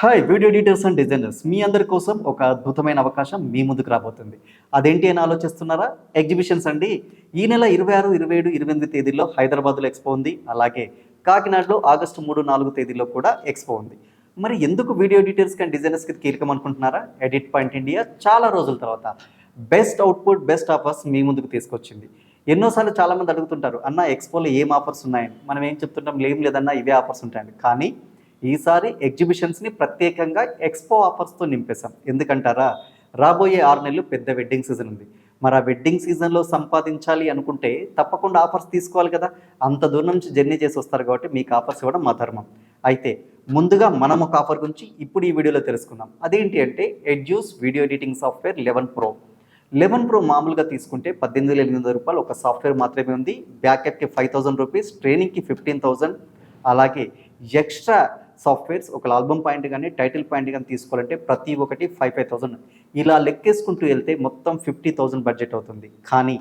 Hi video editors and designers మీ అందరి కోసం ఒక అద్భుతమైన అవకాశం మీ ముందుకు రాబోతుంది. అదేంటి అని ఆలోచిస్తున్నారా? ఎగ్జిబిషన్స్ అండి. ఈ నెల ఇరవై ఆరు ఇరవై ఏడు ఇరవై ఎనిమిది తేదీల్లో హైదరాబాద్లో ఎక్స్పో ఉంది. అలాగే కాకినాడలో ఆగస్టు మూడు నాలుగు తేదీల్లో కూడా ఎక్స్పో ఉంది. మరి ఎందుకు వీడియో ఎడిటర్స్కి అండ్ డిజైనర్స్కి కీలకం అనుకుంటున్నారా? ఎడిట్ పాయింట్ ఇండియా చాలా రోజుల తర్వాత బెస్ట్ అవుట్పుట్ బెస్ట్ ఆఫర్స్ మీ ముందుకు తీసుకొచ్చింది. ఎన్నోసార్లు చాలామంది అడుగుతుంటారు అన్న ఎక్స్పోలో ఏం ఆఫర్స్ ఉన్నాయని? మనం ఏం చెప్తుంటాం ఏం లేదన్నా ఇవే ఆఫర్స్ ఉంటాయండి. కానీ ఈసారి ఎగ్జిబిషన్స్ని ప్రత్యేకంగా ఎక్స్పో ఆఫర్స్తో నింపేశాం. ఎందుకంటారా? రాబోయే ఆరు నెలలు పెద్ద వెడ్డింగ్ సీజన్ ఉంది. మరి ఆ వెడ్డింగ్ సీజన్లో సంపాదించాలి అనుకుంటే తప్పకుండా ఆఫర్స్ తీసుకోవాలి కదా. అంత దూరం నుంచి జర్నీ చేసి వస్తారు కాబట్టి మీకు ఆఫర్స్ ఇవ్వడం మా ధర్మం. అయితే ముందుగా మనం ఒక ఆఫర్ గురించి ఇప్పుడు ఈ వీడియోలో తెలుసుకుందాం. అదేంటి అంటే Edius video editing software eleven pro. Eleven pro మామూలుగా తీసుకుంటే పద్దెనిమిది వేల ఎనిమిది వందల రూపాయలు ఒక సాఫ్ట్వేర్ మాత్రమే ఉంది. బ్యాకప్కి ఫైవ్ థౌసండ్ రూపీస్ ట్రైనింగ్కి ఫిఫ్టీన్ థౌసండ్. అలాగే ఎక్స్ట్రా సాఫ్ట్వేర్స్ ఒక ఆల్బమ్ పాయింట్ కానీ టైటిల్ పాయింట్ కానీ తీసుకోవాలంటే ప్రతి ఒక్కటి ఫైవ్ ఫైవ్ థౌసండ్ ఇలా లెక్కేసుకుంటూ వెళ్తే మొత్తం ఫిఫ్టీ థౌసండ్ బడ్జెట్ అవుతుంది. కానీ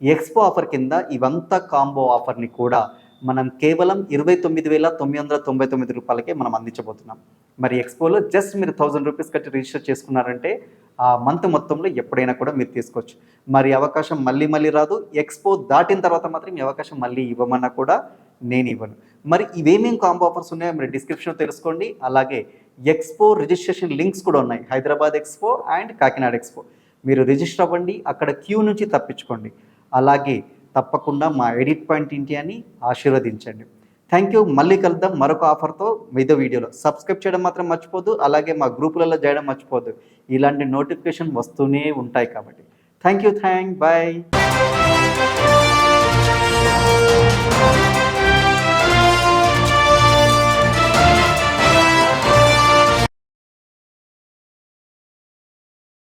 ఎక్స్పో ఆఫర్ కింద ఇవంతా కాంబో ఆఫర్ని కూడా మనం కేవలం ఇరవై తొమ్మిది వేల తొమ్మిది వందల తొంభై తొమ్మిది రూపాయలకే మనం అందించబోతున్నాం. మరి ఎక్స్పోలో జస్ట్ మీరు థౌసండ్ రూపీస్ కట్టి రిజిస్టర్ చేసుకున్నారంటే ఆ మంత్ మొత్తంలో ఎప్పుడైనా కూడా మీరు తీసుకోవచ్చు. మరి అవకాశం మళ్ళీ మళ్ళీ రాదు. ఎక్స్పో దాటిన తర్వాత మాత్రం ఈ అవకాశం మళ్ళీ ఇవ్వమన్నా కూడా నేను ఇవ్వను. మరి ఇవేమేం కాంబో ఆఫర్స్ ఉన్నాయో మీరు డిస్క్రిప్షన్ తెలుసుకోండి. అలాగే ఎక్స్పో రిజిస్ట్రేషన్ లింక్స్ కూడా ఉన్నాయి. Hyderabad expo and Kakinada expo మీరు రిజిస్టర్ అవ్వండి. అక్కడ క్యూ నుంచి తప్పించుకోండి. అలాగే తప్పకుండా మా ఎడిట్ పాయింట్ ఇండియాని ఆశీర్వదించండి. థ్యాంక్ యూ మళ్ళీ కలుద్దాం మరొక ఆఫర్తో మీదో వీడియోలో. సబ్స్క్రైబ్ చేయడం మాత్రం మర్చిపోద్దు అలాగే మా గ్రూపులలో చేయడం మర్చిపోద్దు ఇలాంటి నోటిఫికేషన్ వస్తూనే ఉంటాయి కాబట్టి. Thank you thank bye